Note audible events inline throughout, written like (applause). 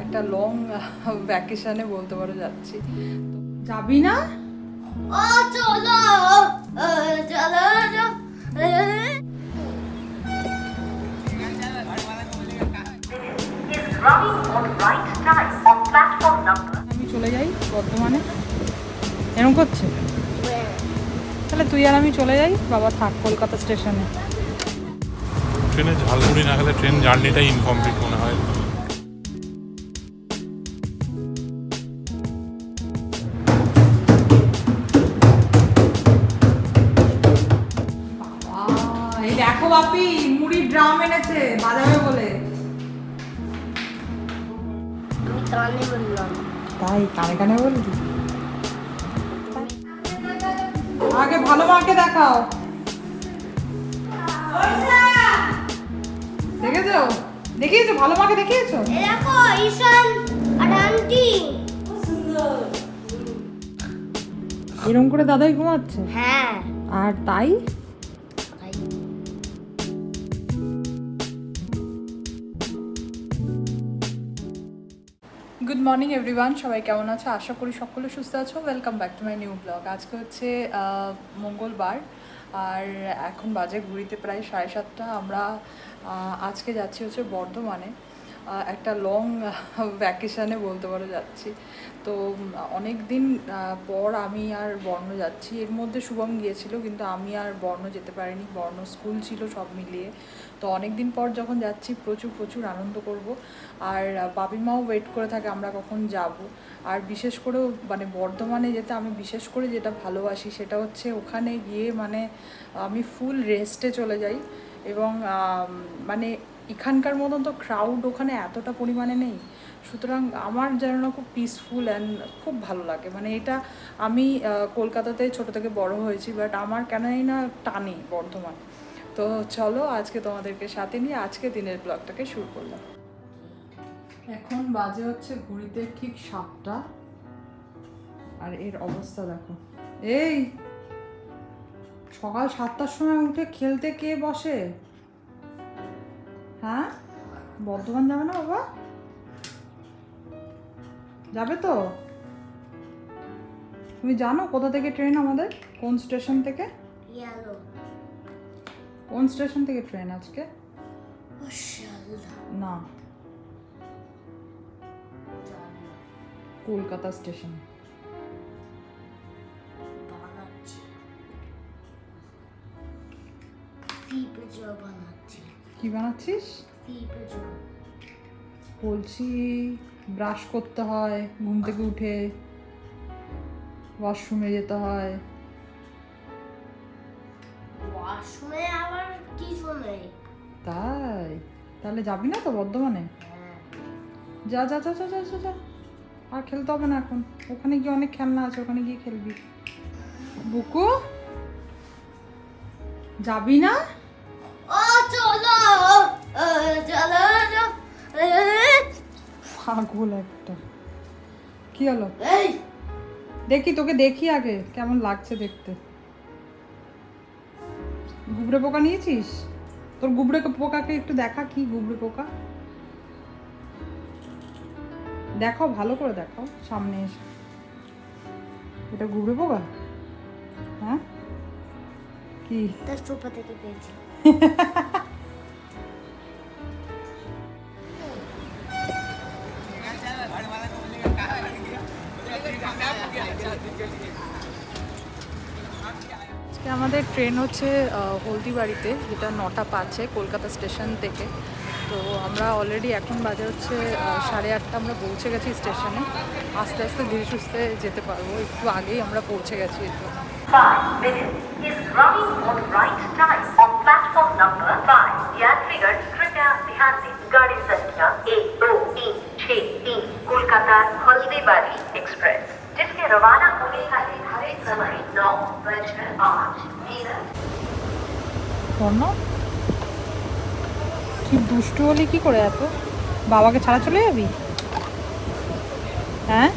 একটা লং ভ্যাকেশনে বলতে পারো যাচ্ছি। যাবি না? ও চলো! চলো আমি চলে যাই বর্ধমানে। এরকম করছে? তাহলে তুই আর আমি চলে যাই? বাবা থাক কলকাতা স্টেশনে। ট্রেনে ঝালমুড়ি না খেলে ট্রেন জার্নিটাই ইনকমপ্লিট মনে হয়। এনেছে বাজাবে বলে। তাই কানে কানে আগে ভালো মাকে দেখাও। দেখেছ? দেখিয়েছো? ভালো মাকে দেখিয়েছো? দেখো ঈশান আর আন্টি। এরকম করে দাদাই ঘুমাচ্ছে? হ্যাঁ। আর তাই? মর্নিং এভরিওয়ান, সবাই কেমন আছো? আশা করি সকলে সুস্থ আছো। Welcome back to my new blog আজকে হচ্ছে মঙ্গলবার, আর এখন বাজে ঘুরিতে প্রায় সাড়ে সাতটা। আমরা আজকে যাচ্ছি হচ্ছে বর্ধমানে। একটা লং ভ্যাকেশানে বলতে পারো যাচ্ছি। তো অনেক দিন পর আমি আর বর্ণ যাচ্ছি। এর মধ্যে শুভম গিয়েছিল, কিন্তু আমি আর বর্ণ যেতে পারিনি। বর্ণ স্কুল ছিল সব মিলিয়ে। তো অনেক দিন পর যখন যাচ্ছি, প্রচুর প্রচুর আনন্দ করব। আর বাবি মাও ওয়েট করে থাকে, আমরা কখন যাব। আর বিশেষ করে মানে বর্ধমানে যেতে আমি বিশেষ করে যেটা ভালোবাসি, সেটা হচ্ছে ওখানে গিয়ে মানে আমি ফুল রেস্টে চলে যাই। এবং মানে এখানকার মতন তো ক্রাউড ওখানে এতটা পরিমাণে নেই। সুতরাং আমার যেন খুব পিসফুল অ্যান্ড খুব ভালো লাগে। মানে এটা আমি কলকাতাতে ছোট থেকে বড় হয়েছি বাট আমার কেনই না টানে বর্ধমান। তো চলো আজকে তোমাদেরকে সাথে নিয়ে আজকে দিনের ব্লগটাকে শুরু করলাম। এখন বাজে হচ্ছে ঘড়িতে ঠিক সাতটা। আর এর অবস্থা দেখো। এই, সকাল সাতটার সময় উঠে খেলতে কে বসে? হ্যাঁ? বর্ধমান যাবে না বাবা? যাবে তো? তুমি জানো কোথা থেকে ট্রেন আমাদের? কোন স্টেশন থেকে? কোন স্টেশন থেকে ট্রেন আজকে? না। কলকাতা স্টেশন। বানাচ্ছি। বানাচ্ছি। কি বানাচ্ছিস? বলছি ব্রাশ করতে হয় ঘুম থেকে উঠে ওয়াশরুমে যেতে হয়। ওয়াশরুমে আবার কিছু নেই। তাই? তাহলে যাবি না তো বর্ধমানে? হ্যাঁ। যা যা যা যা যা যা যা। আর খেলতে হবে না এখন। ওখানে গিয়ে অনেক খেলনা আছে ওখানে গিয়ে খেলবি। বুকু যাবি না? পাগল একটা। কি হলো? দেখি তোকে দেখি আগে কেমন লাগছে দেখতে। গুবরে পোকা নিয়েছিস? তোর গুবরে পোকাকে একটু দেখা কি গুবরে পোকা? দেখাও ভালো করে দেখাও সামনে এসে। এটা গুবরে পোকা? হ্যাঁ? কি? তার সোফা থেকে পেয়েছি। (laughs) আমাদের ট্রেন হচ্ছে আহ, হলদিবাড়িতে যেটা নটা পাঁচে কলকাতা স্টেশন থেকে তো আমরা অলরেডি এখন বাজে হচ্ছে আহ, সাড়ে আটটা আমরা পৌঁছে গেছি স্টেশনে আস্তে আস্তে ধীরে সুস্থে যেতে পারবো একটু আগেই আমরা পৌঁছে গেছি এর জন্য 5 minutes is running on right time on platform number 5 यात्रीगण कृपया ध्यान दें गाड़ी संख्या एक दो तीन छः तीन कोलकाता हल्दीबारी एक्सप्रेस जिसके रवाना होने का স্বর্ণ তুই দুষ্টু হলে কি করে এত? বাবাকে ছাড়া চলে যাবি? হ্যাঁ?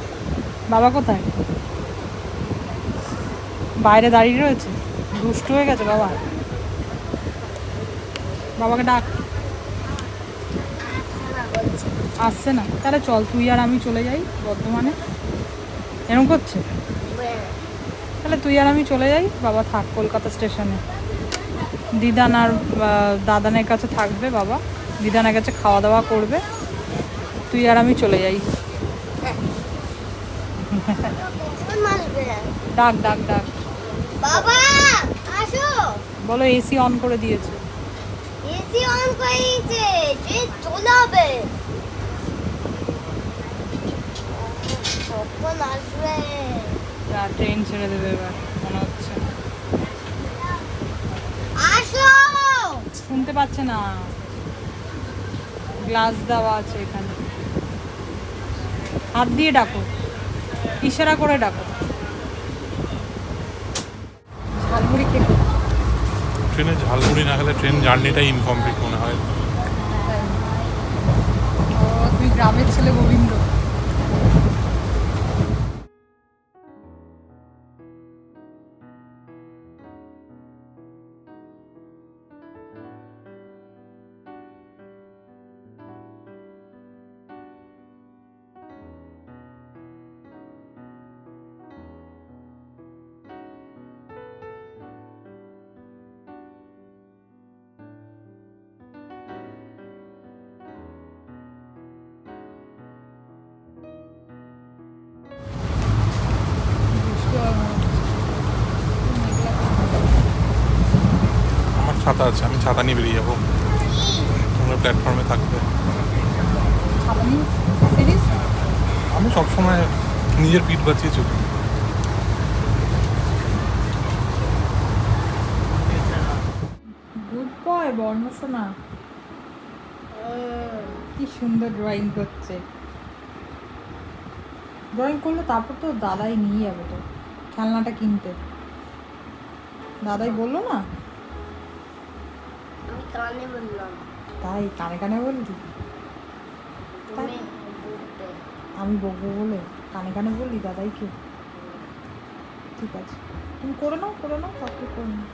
বাবা কোথায়? বাইরে দাঁড়িয়ে রয়েছে? দুষ্ট হয়ে গেছে বাবা। বাবাকে ডাক। আসছে না। তাহলে চল, তুই আর আমি চলে যাই বর্ধমানে। এরকম করছে? তাহলে তুই আর আমি চলে যাই। বাবা থাক কলকাতা স্টেশনে। দিদান আর দাদানের কাছে থাকবে বাবা। দিদানের কাছে খাওয়া দাওয়া করবে। তুই আর আমি চলে যাই। ডাক ডাক ডাক। বাবা আসো। বলো এসি অন করে দিয়েছে। এসি অন করে দিয়েছে যে চলে হবে কখন আসবে? ট্রেন ছেড়ে দেবে এবার মনে হচ্ছে। শুনতে পাচ্ছে না। গ্লাস দেওয়া আছে এখানে। হাত দিয়ে ডাকো। ইশারা করে ডাকো। ঝালমুড়ি খেতে। ট্রেনে ঝালমুড়ি না খেলে ট্রেন জার্নিটাই ইনকমপ্লিট মনে হয়। ও তুই গ্রামের ছেলে গোবিন্দ। ছাতা আছে, আমি ছাতা নিয়ে বেরিয়ে যাব। তোমরা প্ল্যাটফর্মে থাকবে। আমি সবসময় নিজের পিঠ বাঁচিয়ে চলি। গুড বয় বর্ণসোনা। কি সুন্দর ড্রয়িং করছে। ড্রয়িং করলে তারপর তো দাদাই নিয়ে যাবে তো, খেলনাটা কিনতে। দাদাই বলল না? কানে বললাম। তাই কানে কানে বললি আমি বকবো বলে কানে কানে বললি দাদাইকে ঠিক আছে। তুমি করে নাও করে নাও তারপরে করে নাও।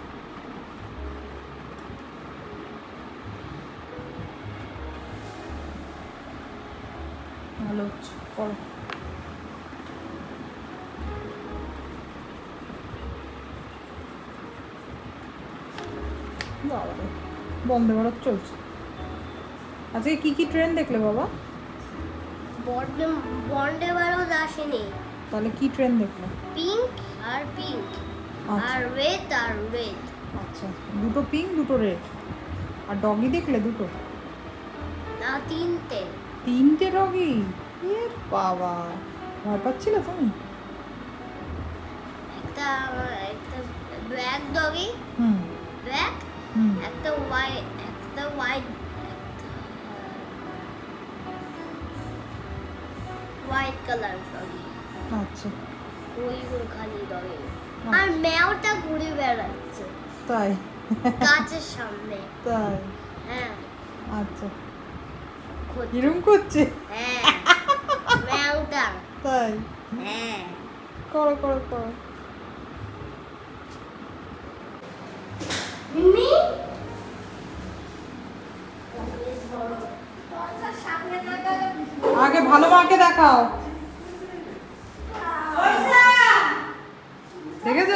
ভালো করো। বন্দে ভারত চলছে। আজকে কি কি ট্রেন দেখলে বাবা? বন্ডে বন্ডে ভারত আসেনি। তাহলে কি ট্রেন দেখলে? পিঙ্ক আর পিঙ্ক আচ্ছা। আর রেড আর রেড আচ্ছা দুটো পিঙ্ক দুটো রেড আর ডগি দেখলে দুটো? না তিনটে। তিনটে ডগি এ বাবা ভয় পাচ্ছিলে তুমি? একটা একটা ব্ল্যাক ডগি হুম। ব্ল্যাক একটা হোয়াইট একটা হোয়াইট হোয়াইট কালার ডগি আচ্ছা। ওইগুলো খালি ডগি আর ম্যাওটা ঘুরে বেড়াচ্ছে। তাই? গাছের সামনে। তাই? হ্যাঁ। আচ্ছা। এরম করছে? হ্যাঁ। ম্যাওটা। তাই? হ্যাঁ। করো করো করো। মিমি আগে ভালো মাকে দেখাও। দেখেছ?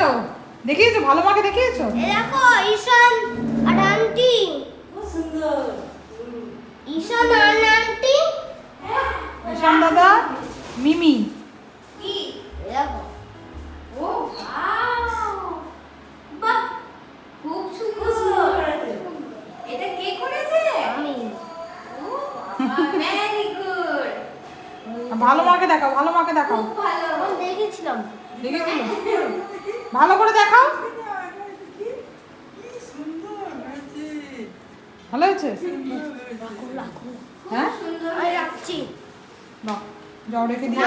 দেখিয়েছো? ভালো মাকে দেখিয়েছো? দেখো ঈশান আর আন্টি। ঈশান আর আন্টি? ঈশান দাদা মিমি। ভালো মাকে দেখাও ভালো মাকে দেখাও। ভালো দেখেছিলাম। ভালো করে দেখাও। ভালো হয়েছে? হ্যাঁ? রাখছি। বাহ যাও রেখে দিয়ে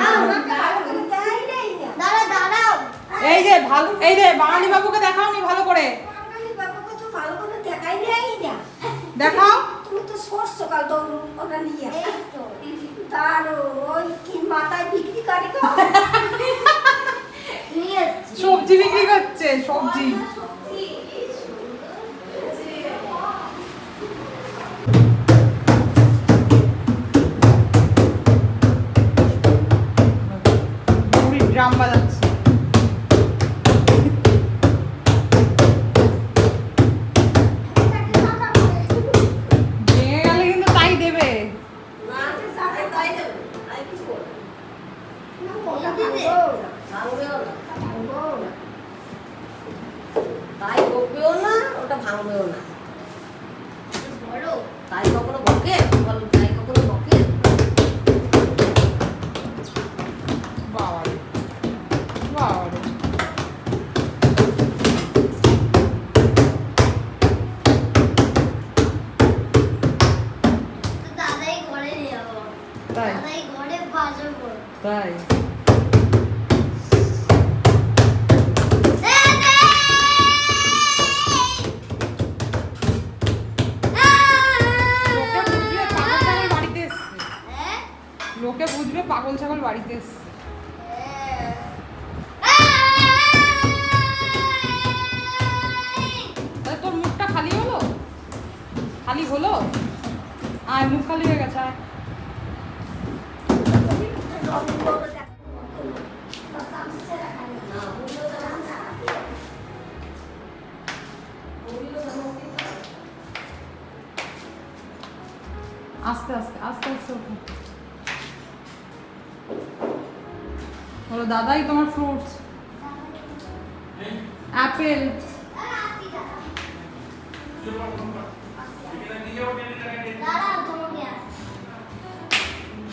এই যে ভালো এই রে বাঙালি বাবুকে দেখাও নি ভালো করে। বাঙালি বাবাকে তো ভালো করে দেখাই দেয়ই না দেখাও। তুমি তো সোর্স সকাল দৌড় ওটা নিয়ে। তো কি মাথায় বিক্রি করে (laughs) সবজি বিক্রি করছে সবজি। ড্রাম বাজার। ওটা ভাঙবেও না বড় আস্তে আস্তে আস্তে আস্তে ওঠো। বলো দাদাই তোমার ফ্রুটস অ্যাপেল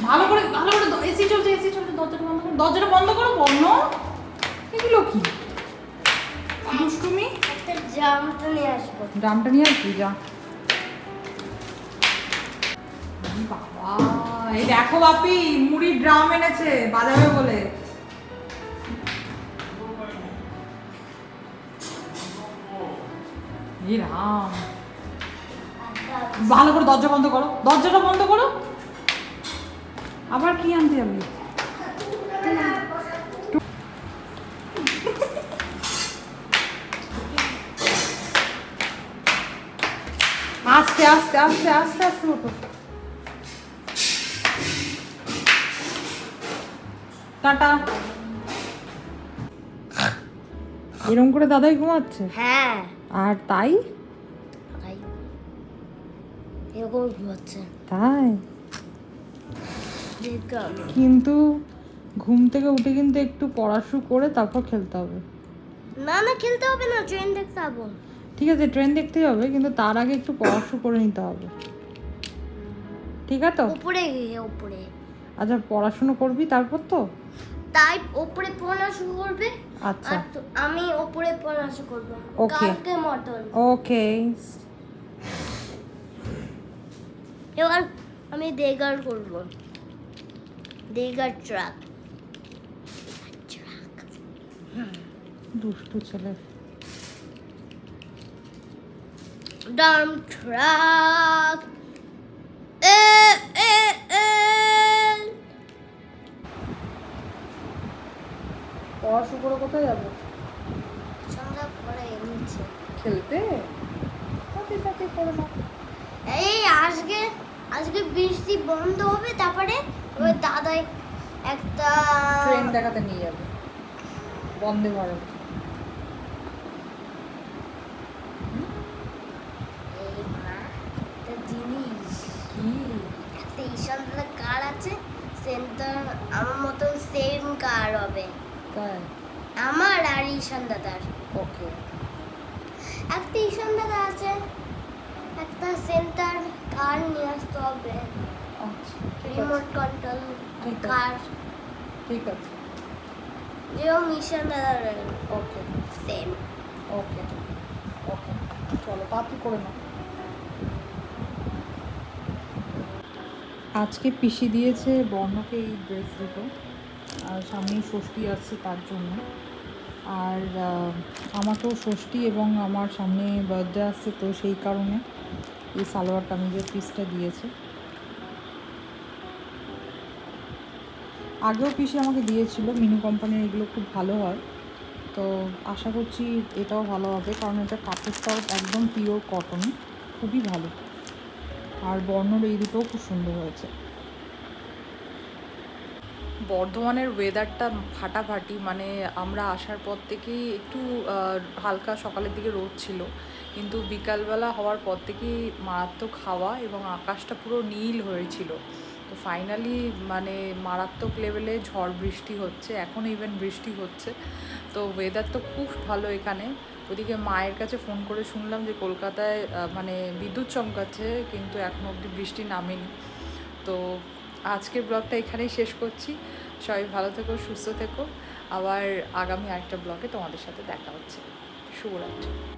ভালো করে ভালো করে এসি চলছে এসি চলছে দরজাটা বন্ধ করো। দরজাটা বন্ধ করো বন্ধ। এগুলো কি? দুষ্টুমি? একটা জামটা নিয়ে আসব। ড্রামটা নিয়ে আসবি যা। বাবা, এই দেখো বাপি, মুড়ির ড্রাম এনেছে, বাজাবে বলে। রাম। ভালো করে দরজা বন্ধ করো, দরজাটা বন্ধ করো। আবার কি আনতে যাবি? আস্তে আস্তে আস্তে আস্তে আস্তে। টাটা এরকম করে দাদাই ঘুমাচ্ছে? হ্যাঁ। আর তাই? তাই। এরকম ঘুমাচ্ছে। তাই? কিন্তু ঘুম থেকে উঠে কিন্তু একটু পড়াশু করে তারপর খেলতে হবে। না না খেলতে হবে না ট্রেন দেখতে ঠিক আছে ট্রেন দেখতেই হবে কিন্তু তার আগে একটু পড়াশু করে নিতে হবে। ঠিক আছে? উপরে গিয়ে উপরে। আচ্ছা পড়াশুনো করবি তারপর তো? তাই উপরে পড়া শুরু করবে। আচ্ছা। আমি উপরে পড়া শুরু করব. কালকে মতন ওকে। এবার আমি দেগার করব। দেগার ট্রাক। ট্রাক দুষ্টু ছেলে। Dump truck. পড়াশু করে কোথায় যাবে? খেলতে? তাতে তাতে করে না। এই আজকে আজকে বৃষ্টি বন্ধ হবে তারপরে ওই দাদাই একটা ট্রেন দেখাতে নিয়ে যাবে। বন্দে ভারত। কার আছে? সেন্টার আমার মতন সেম কার হবে। তাই আমার আর ঈশান দাদার। ওকে। একটা ঈশান দাদা আছে একটা সেন্টার কার নিয়ে আসতে হবে। আচ্ছা রিমোট কন্ট্রোল কার? ঠিক আছে। যেরকম ঈশান দাদার ওকে। সেম ওকে ওকে। চলো তাড়াতাড়ি করে নাও। আজকে পিসি দিয়েছে বর্ণকে এই ড্রেস দুটো। সামনেই ষষ্ঠী আসছে তার জন্য। আর আহ, আমাকেও ষষ্ঠী এবং আমার সামনে বার্থডে আসছে তো সেই কারণে এই সালোয়ার কামিজের পিসটা দিয়েছে। আগেও পিসে আমাকে দিয়েছিল মিনু কোম্পানির এগুলো খুব ভালো হয়। তো আশা করছি এটাও ভালো হবে কারণ এটা কাপড়টাও একদম পিওর কটন খুবই ভালো। আর বর্ণর এই দুটোও খুব সুন্দর হয়েছে। বর্ধমানের ওয়েদারটা ফাটাফাটি মানে আমরা আসার পর থেকেই একটু হালকা সকালের দিকে রোদ ছিল। কিন্তু বিকালবেলা হওয়ার পর থেকেই মারাত্মক হাওয়া এবং আকাশটা পুরো নীল হয়েছিল। তো ফাইনালি মানে মারাত্মক লেভেলে ঝড় বৃষ্টি হচ্ছে, এখন ইভেন বৃষ্টি হচ্ছে। তো ওয়েদার তো খুব ভালো এখানে। ওদিকে মায়ের কাছে ফোন করে শুনলাম যে কলকাতায় মানে বিদ্যুৎ চমকাচ্ছে, কিন্তু এখনও অবধি বৃষ্টি নামেনি। তো আজকের ব্লগটা এখানেই শেষ করছি। সবাই ভালো থেকো, সুস্থ থেকো। আবার আগামী আরেকটা ব্লগে তোমাদের সাথে দেখা হচ্ছে। শুভরাত্রি।